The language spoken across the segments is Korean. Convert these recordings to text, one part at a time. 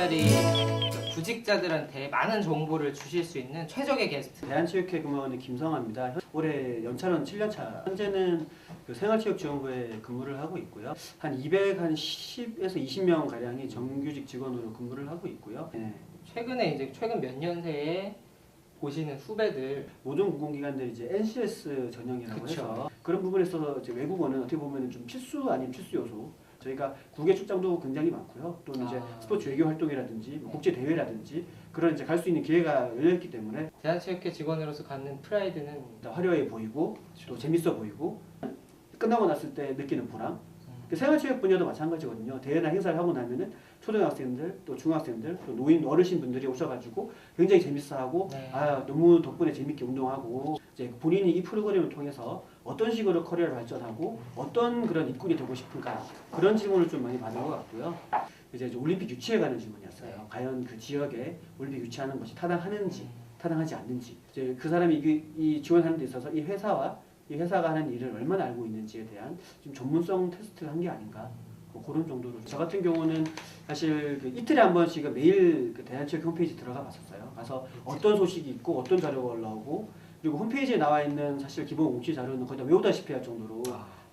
일자리 구직자들한테 많은 정보를 주실 수 있는 최적의 게스트. 대한체육회 근무하는 김성아입니다. 현- 올해 연차는 7년차. 현재는 그 생활체육지원부에 근무를 하고 있고요. 한 210에서 20명 가량이 정규직 직원으로 근무를 하고 있고요. 네. 최근에 이제 최근 몇 년 새에 보시는 후배들 모든 공공기관들이 이제 NCS 전형이라고 그쵸. 해서 그런 부분에 있어서 이제 외국어는 어떻게 보면 좀 필수 아닌 필수 요소. 저희가 국외 출장도 굉장히 많고요. 또는 이제 아. 스포츠 외교 활동이라든지 뭐 네. 국제 대회라든지 그런 이제 갈 수 있는 기회가 열려 있기 때문에 대한체육회 직원으로서 갖는 프라이드는 화려해 보이고 또 재밌어 보이고 끝나고 났을 때 느끼는 보람. 그 생활체육 분야도 마찬가지거든요. 대회나 행사를 하고 나면은 초등학생들 또 중학생들 또 노인 어르신 분들이 오셔가지고 굉장히 재밌어하고 네. 아 너무 덕분에 재밌게 운동하고 이제 본인이 이 프로그램을 통해서 어떤 식으로 커리어를 발전하고 어떤 그런 입군이 되고 싶은가 그런 질문을 좀 많이 받은 것 같고요. 이제 올림픽 유치에 관한 질문이었어요. 네. 과연 그 지역에 올림픽 유치하는 것이 타당하는지 음. 타당하지 않는지 이제 그 사람이 이, 이 지원하는 데 있어서 이 회사와 이 회사가 하는 일을 얼마나 알고 있는지에 대한 좀 전문성 테스트를 한 게 아닌가 뭐 그런 정도로 저 같은 경우는 사실 그 이틀에 한 번씩은 매일 그 대한체육 홈페이지 들어가 봤었어요. 가서 어떤 소식이 있고 어떤 자료가 올라오고 그리고 홈페이지에 나와 있는 사실 기본 공시 자료는 거의 다 외우다시피 할 정도로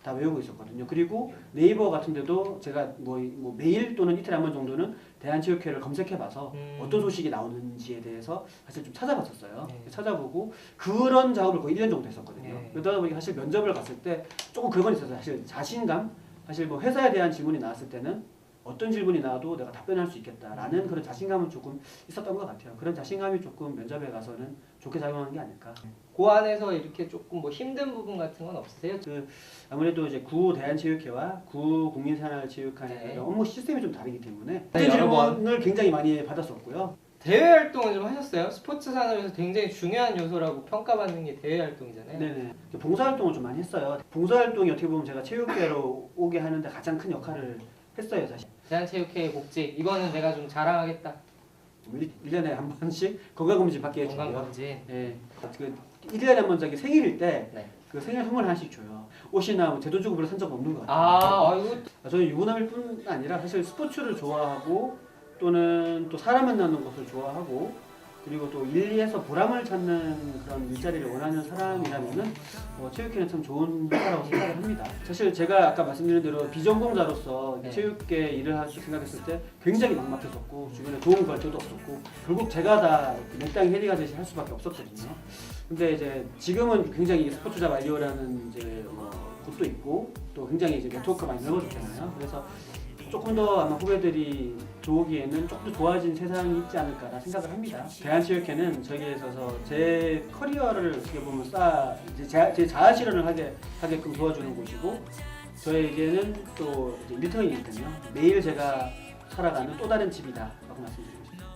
다 외우고 있었거든요. 그리고 네이버 같은 데도 제가 뭐, 뭐 매일 또는 이틀에 한 번 정도는 대한체육회를 검색해봐서 음. 어떤 소식이 나오는지에 대해서 사실 좀 찾아봤었어요. 네. 찾아보고 그런 작업을 거의 1년 정도 했었거든요. 네. 그러다 보니 사실 면접을 갔을 때 조금 그건 있었어요. 사실 자신감, 사실 뭐 회사에 대한 질문이 나왔을 때는 어떤 질문이 나와도 내가 답변할 수 있겠다라는 그런 자신감은 조금 있었던 것 같아요. 그런 자신감이 조금 면접에 가서는 좋게 작용한 게 아닐까. 그 안에서 이렇게 조금 뭐 힘든 부분 같은 건 없으세요? 그 아무래도 이제 구 대한체육회와 구 국민생활체육관의 네. 업무 시스템이 좀 다르기 때문에 네. 질문을 굉장히 많이 받았었고요. 대외 활동을 좀 하셨어요? 스포츠 산업에서 굉장히 중요한 요소라고 평가받는 게 대외 활동이잖아요. 네네. 봉사 활동을 좀 많이 했어요. 봉사 활동이 어떻게 보면 제가 체육회로 오게 하는데 가장 큰 역할을 했어요, 사실. 대한체육회 복직 이거는 내가 좀 자랑하겠다. 1년에 한 번씩 건강검진 받게 해주고요. 건강검진. 예. 그 1년에 한번 저기 생일일 때 네. 그 생일 선물 하나씩 줘요. 옷이나 뭐 제돈 주고 별로 산 적 없는 것 같아요. 아, 아이고 저는 유부남일 뿐 아니라 사실 스포츠를 좋아하고 또는 또 사람 만나는 것을 좋아하고 그리고 또 일리에서 보람을 찾는 그런 일자리를 원하는 사람이라면은 뭐 체육회는 참 좋은 회사라고 생각을 합니다. 사실 제가 아까 말씀드린 대로 비전공자로서 네. 체육계 일을 할 수 생각했을 때 굉장히 막막했었고 주변에 도움 데도 없었고 결국 제가 다 맥당 해리가 되시 할 수밖에 없었거든요. 근데 이제 지금은 굉장히 스포츠자 완료라는 이제 뭐 곳도 있고 또 굉장히 이제 네트워크가 많이 넓어졌잖아요. 그래서 조금 더 아마 후배들이 들어오기에는 조금 더 좋아진 세상이 있지 않을까라 생각을 합니다. 대한체육회는 저에게 있어서 제 커리어를 어떻게 보면 쌓아 제, 제 자아 실현을 하게 하게끔 도와주는 곳이고 저에게는 또 이제 리턴이니까요. 매일 제가 살아가는 또 다른 집이다라고 말씀드리고 싶습니다.